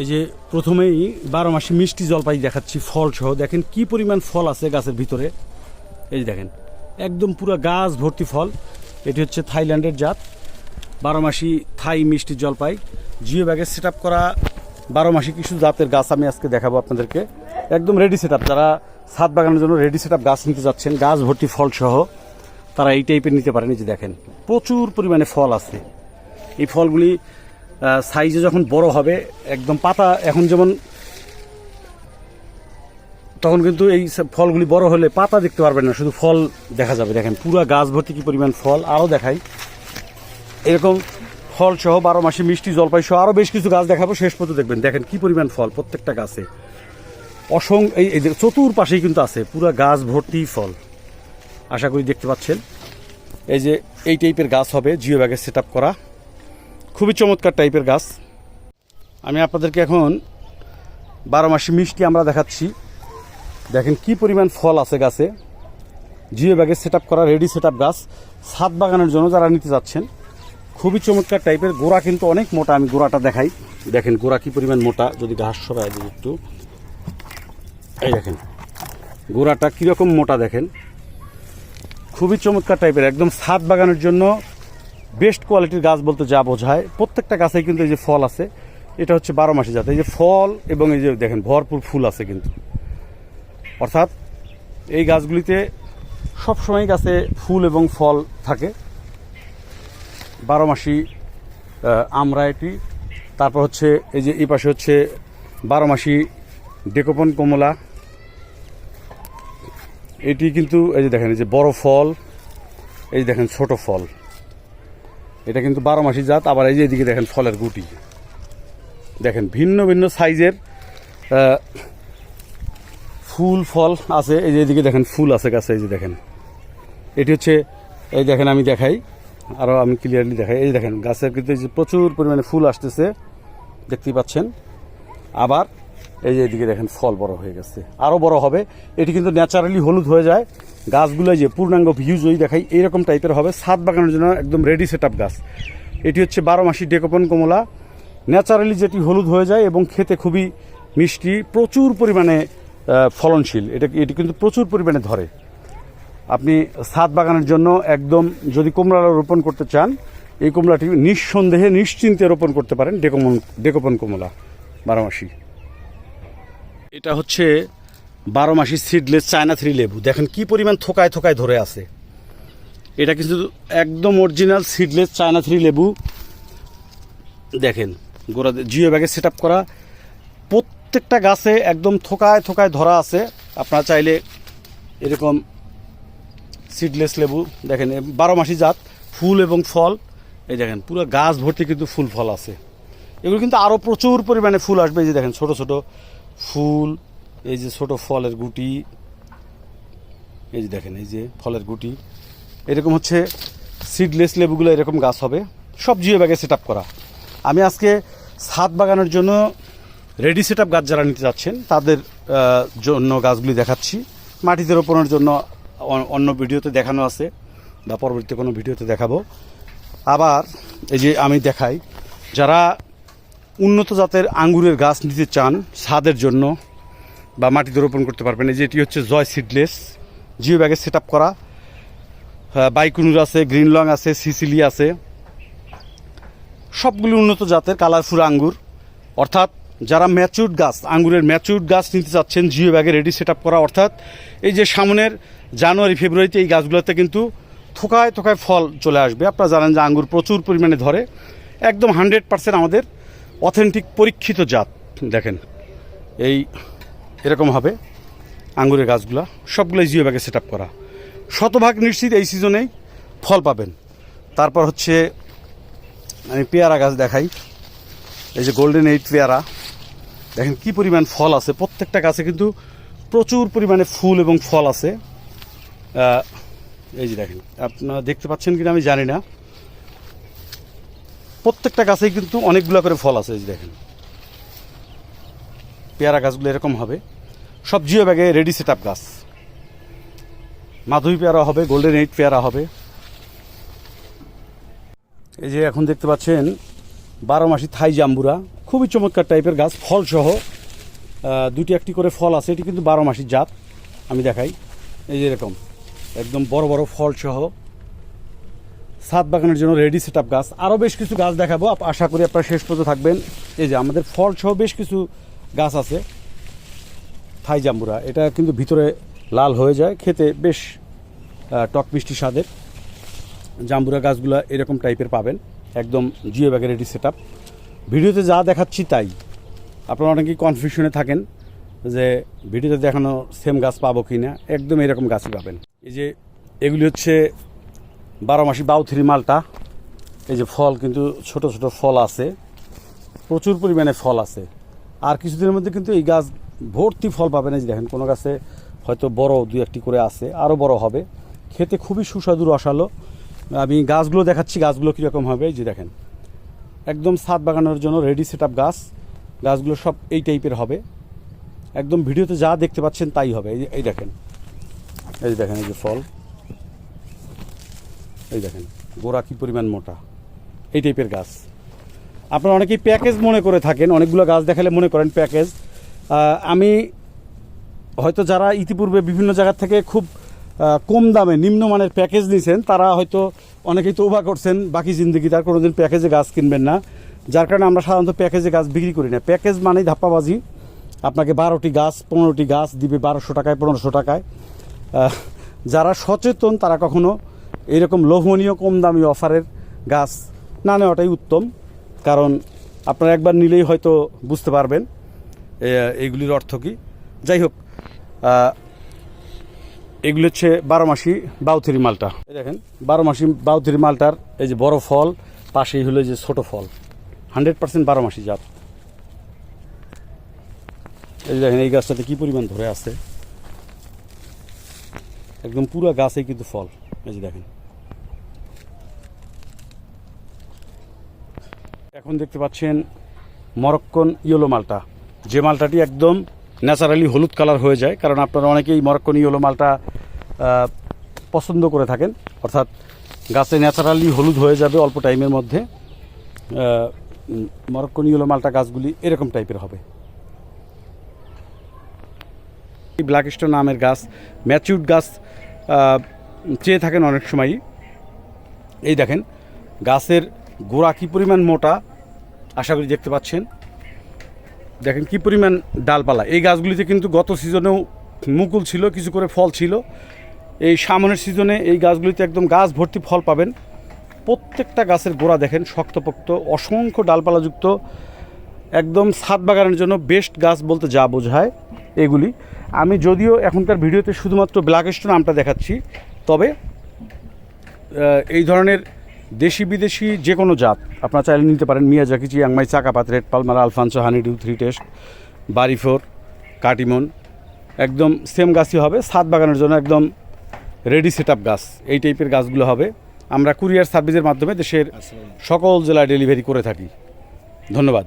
এই যে প্রথমেই বারো মাসে মিষ্টি জলপাই দেখাচ্ছি ফল সহ। দেখেন কি পরিমাণ ফল আছে গাছের ভিতরে। এই যে দেখেন, একদম পুরো গাছ ভর্তি ফল। এটি হচ্ছে থাইল্যান্ডের জাত। বারো মাসি থাই মিষ্টি জলপাই। জিও ব্যাগে সেট করা বারো মাসি কিছু জাতের গাছ আমি আজকে দেখাবো আপনাদেরকে। একদম রেডি সেট যারা ছাদ বাগানের জন্য রেডি সেট আপ গাছ নিতে যাচ্ছেন, গাছ ভর্তি ফল সহ, তারা এই টাইপের নিতে পারেন। এই যে দেখেন, প্রচুর পরিমাণে ফল আছে। এই ফলগুলি সাইজে যখন বড় হবে, একদম পাতা এখন যেমন, তখন কিন্তু এই ফলগুলি বড় হলে পাতা দেখতে পারবেন না, শুধু ফল দেখা যাবে। দেখেন, পুরো গাছ ভর্তি কি পরিমাণ ফল আরও দেখাই। এরকম ফল সহ বারো মাসে মিষ্টি, জলপাই সহ আরও বেশ কিছু গাছ দেখাবো, শেষ পর্যন্ত দেখবেন। দেখেন কি পরিমাণ ফল প্রত্যেকটা গাছে। অসং, এই চতুর্পাশেই কিন্তু আছে, পুরো গাছ ভর্তি ফল। আশা করি দেখতে পাচ্ছেন। এই যে এই টাইপের গাছ হবে জিও ব্যাগে সেট করা। খুবই চমৎকার টাইপের গাছ। আমি আপনাদেরকে এখন বারো মাসে মিষ্টি আমরা দেখাচ্ছি। দেখেন কি পরিমাণ ফল আছে গাছে। জিও ব্যাগে সেট করা রেডি সেট গাছ। ছাদ বাগানের জন্য যারা নিতে যাচ্ছেন, খুবই চমৎকার টাইপের। গোড়া কিন্তু অনেক মোটা, আমি গোড়াটা দেখাই। দেখেন গোড়া কি পরিমাণ মোটা, যদি ঘাস সবাই দিই একটু। এই দেখেন, গোড়াটা কীরকম মোটা দেখেন। খুবই চমৎকার টাইপের, একদম ছাদ বাগানের জন্য বেস্ট কোয়ালিটির গাছ বলতে যা বোঝায়, প্রত্যেকটা গাছেই কিন্তু এই যে ফল আছে, এটা হচ্ছে বারো মাসে জাত। এই যে ফল এবং এই যে দেখেন, ভরপুর ফুল আছে কিন্তু। অর্থাৎ এই গাছগুলিতে সবসময় গাছে ফুল এবং ফল থাকে। বারো মাসি আমরা এটি তারপর হচ্ছে এই যে এই পাশে হচ্ছে বারো মাসি ডেকোপন কমলা। এটি কিন্তু এই যে দেখেন, এই যে বড় ফল, এই যে দেখেন ছোট ফল। এটা কিন্তু বারো মাসি জাত, আবার এই যে এদিকে দেখেন ফলের গুটি। দেখেন ভিন্ন ভিন্ন সাইজের ফুল, ফল আছে। এই যে এদিকে দেখেন ফুল আছে গাছে, এই যে দেখেন। এটি হচ্ছে, এই দেখেন আমি দেখাই আরও আমি ক্লিয়ারলি দেখাই। এই দেখেন, গাছের কিন্তু প্রচুর পরিমাণে ফুল আসতেছে, দেখতেই পাচ্ছেন। আবার এই যে এদিকে দেখেন ফল বড় হয়ে গেছে। আরও বড় হবে। এটি কিন্তু ন্যাচারালি হলুদ হয়ে যায়। গাছগুলো যে পূর্ণাঙ্গ ভিউজ ওই দেখাই, এইরকম টাইপের হবে। ছাদ বাগানের জন্য একদম রেডি সেট গাছ। এটি হচ্ছে বারো মাসি ডেকোপন কমলা। ন্যাচারালি যেটি হলুদ হয়ে যায় এবং খেতে খুবই মিষ্টি, প্রচুর পরিমাণে ফলনশীল। এটা এটি কিন্তু প্রচুর পরিমাণে ধরে। আপনি ছাদ বাগানের জন্য একদম যদি কুমড়া রোপণ করতে চান, এই কুমড়াটি নিঃসন্দেহে, নিশ্চিন্তে রোপণ করতে পারেন ডেকোমন ডেকোপন কমলা বারোমাসি এটা হচ্ছে বারো মাসি সিডলেস চায়না থ্রি লেবু। দেখেন কি পরিমাণ থোকায় থোকায় ধরে আছে। এটা কিন্তু একদম অরিজিনাল সিডলেস চায়না থ্রি লেবু। দেখেন, গোড়া জিও ব্যাগে সেট করা। প্রত্যেকটা গাছে একদম থোকায় থোকায় ধরা আছে। আপনারা চাইলে এরকম সিডলেস লেবু, দেখেন বারো মাসি জাত, ফুল এবং ফল। এই দেখেন, পুরো গাছ ভর্তি কিন্তু ফুল ফল আছে। এগুলো কিন্তু আরও প্রচুর পরিমাণে ফুল আসবে। এই যে দেখেন, ছোট ছোট ফুল, এই যে ছোট ফলের গুটি, এই যে দেখেন, এই যে ফলের গুটি। এরকম হচ্ছে সিডলেস লেবুগুলো এরকম গাছ হবে। সব জিও ব্যাগে সেট করা। আমি আজকে ছাদ বাগানের জন্য রেডি সেট গাছ যারা নিতে যাচ্ছেন, তাদের জন্য গাছগুলি দেখাচ্ছি। মাটিতে রোপণের জন্য অন্য ভিডিওতে দেখানো আছে, বা পরবর্তী কোনো ভিডিওতে দেখাবো। আবার এই যে আমি দেখাই, যারা উন্নত জাতের আঙ্গুরের গাছ নিতে চান ছাদের জন্য বা মাটিতে রোপণ করতে পারবেন। এই যে এটি হচ্ছে জয় সিডলেস জিও ব্যাগে সেট করা। বাইকুনুর আছে গ্রিন লং আছে, সিসিলি আছে। সবগুলি উন্নত জাতের কালারফুল আঙ্গুর। অর্থাৎ যারা ম্যাচুরড গাছ, আঙ্গুরের ম্যাচুরড গাছ নিতে চাচ্ছেন, জিও ব্যাগে রেডি সেট করা। অর্থাৎ এই যে সামনের জানুয়ারি, ফেব্রুয়ারিতে এই গাছগুলোতে কিন্তু থোকায় থোকায় ফল চলে আসবে। আপনারা জানেন যে আঙ্গুর প্রচুর পরিমাণে ধরে। একদম হান্ড্রেড পার্সেন্ট আমাদের অথেন্টিক পরীক্ষিত জাত, দেখেন, এই এরকম হবে, আঙ্গুরের গাছগুলা, সবগুলোই জিও ব্যাগে সেট করা। শতভাগ নিশ্চিত এই সিজনেই ফল পাবেন। তারপর হচ্ছে, আমি পেয়ারা গাছ দেখাই। এই যে গোল্ডেন এইট পেয়ারা, দেখেন কি পরিমাণ ফল আছে। প্রত্যেকটা গাছে কিন্তু প্রচুর পরিমাণে ফুল এবং ফল আছে। এই যে দেখেন, আপনারা দেখতে পাচ্ছেন কিনা আমি জানি না। প্রত্যেকটা গাছেই কিন্তু অনেকগুলো করে ফল আছে দেখেন। পেয়ারা গাছগুলো এরকম হবে। সব জিও ব্যাগে রেডি সেট আপ গাছ। মাধবী পেয়ারা হবে গোল্ডেন এইট পেয়ারা হবে। এই যে এখন দেখতে পাচ্ছেন, বারো মাসি থাই জাম্বুরা। খুবই চমৎকার টাইপের গাছ ফল সহ দুটি একটি করে ফল আছে, এটি কিন্তু বারো মাসির জাত। আমি দেখাই। এই যে এরকম, একদম বড় বড় ফল সহ ছাদ বাগানের জন্য রেডি সেট আপ গাছ। আরও বেশ কিছু গাছ দেখাবো। আপ- আশা করি আপনারা শেষ পর্যন্ত থাকবেন। এই যে আমাদের ফল সহ বেশ কিছু গাছ আছে। থাই জাম্বুরা। এটা কিন্তু ভিতরে লাল হয়ে যায়। খেতে বেশ টক মিষ্টি স্বাদের। জাম্বুরা গাছগুলো এরকম টাইপের পাবেন। একদম জিও ব্যাগের রেডি সেট ভিডিওতে যা দেখাচ্ছি তাই। আপনারা অনেকেই কনফিউশনে থাকেন যে ভিডিওতে দেখানো সেম গাছ পাবো কি না একদম এরকম গাছই পাবেন। এই যে এগুলি হচ্ছে বারো মাসি বাউথিরি মালটা। এই যে ফল কিন্তু ছোট ছোট ফল আছে। প্রচুর পরিমাণে ফল আছে। আর কিছুদিনের মধ্যে কিন্তু এই গাছ ভর্তি ফল পাবেন। এই যে দেখেন, কোনো গাছে হয়তো বড় দু একটি করে আছে আরও বড় হবে। খেতে খুবই সুস্বাদু, রসালো। আমি গাছগুলো দেখাচ্ছি, গাছগুলো কীরকম হবে। এই যে দেখেন, একদম ছাদ বাগানোর জন্য রেডি সেট আপ গাছ। গাছগুলো সব এই টাইপের হবে। একদম ভিডিওতে যা দেখতে পাচ্ছেন তাই হবে। এই এই দেখেন এই দেখেন, এই যে ফল। এই দেখেন, গোড়া কি পরিমাণ মোটা? এই টাইপের গাছ। আপনারা অনেকেই প্যাকেজ মনে করে থাকেন, অনেকগুলো গাছ দেখালে মনে করেন প্যাকেজ আমি হয়তো যারা ইতিপূর্বে বিভিন্ন জায়গা থেকে খুব কম দামে নিম্নমানের প্যাকেজ নিয়েছেন তারা হয়তো অনেকেই তৌবা করছেন, বাকি জিন্দগি তার কোনোদিন প্যাকেজে গাছ কিনবেন না। যার কারণে আমরা সাধারণত প্যাকেজে গাছ বিক্রি করি না। প্যাকেজ মানেই ধাপ্পাবাজি। আপনাকে বারোটি গাছ, পনেরোটি গাছ দিবে বারোশো টাকায়, পনেরোশো টাকায়। যারা সচেতন, তারা কখনো এরকম লোভনীয় কম দামি অফারের গাছ না নেওয়াটাই উত্তম। কারণ আপনারা একবার নিলেই হয়তো বুঝতে পারবেন এইগুলির অর্থ কী। যাই হোক এগুলি হচ্ছে বারো মাসি বাউথিরি মালটা। এই দেখেন বারো মাসি বাউথিরি মালটার এই যে বড় ফল, পাশেই হলো যে ছোট ফল। হান্ড্রেড পার্সেন্ট বারো মাসি জাত। এই দেখেন, এই গাছটাতে কি পরিমাণ ধরে আছে। একদম পুরো গাছেই কিন্তু ফল। এই যে দেখেন। এখন দেখতে পাচ্ছেন মরক্কন ইয়েলো মালটা। যে মালটাটি একদম ন্যাচারালি হলুদ কালার হয়ে যায়, কারণ আপনারা অনেকেই মরক্কন ইয়েলো মালটা পছন্দ করে থাকেন। অর্থাৎ গাছে ন্যাচারালি হলুদ হয়ে যাবে অল্প টাইমের মধ্যে। মরক্কন ইয়েলো মালটা গাছগুলি এরকম টাইপের হবে। ব্ল্যাক স্টোন নামের গাছ ম্যাচিউড গাছ চেয়ে থাকেন অনেক সময়ই। এই দেখেন, গাছের গোড়া কী পরিমাণ মোটা? আশা করি দেখতে পাচ্ছেন। দেখেন কি পরিমাণ ডালপালা। এই গাছগুলিতে কিন্তু গত সিজনেও মুকুল ছিল, কিছু করে ফল ছিল। এই সামনের সিজনে এই গাছগুলিতে একদম গাছ ভর্তি ফল পাবেন। প্রত্যেকটা গাছের গোড়া দেখেন শক্তপোক্ত, অসংখ্য ডালপালাযুক্ত, একদম ছাদ বাগানের জন্য বেস্ট গাছ বলতে যা বোঝায় এগুলি। আমি যদিও এখনকার ভিডিওতে শুধুমাত্র ব্ল্যাক স্টোন আমটা দেখাচ্ছি, তবে এই ধরনের দেশি বিদেশি যে কোনো জাত। আপনারা চাইলে নিতে পারেন Miya Miyazaki Chiang Mai Chakapat red Palmer Alphonso honeydew three taste BARI four Katimon. একদম সেম গাছই হবে সাত বাগানের জন্য একদম রেডি সেট গাছ। এই টাইপের গাছগুলো হবে। আমরা কুরিয়ার সার্ভিসের মাধ্যমে দেশের সকল জেলায় ডেলিভারি করে থাকি। ধন্যবাদ।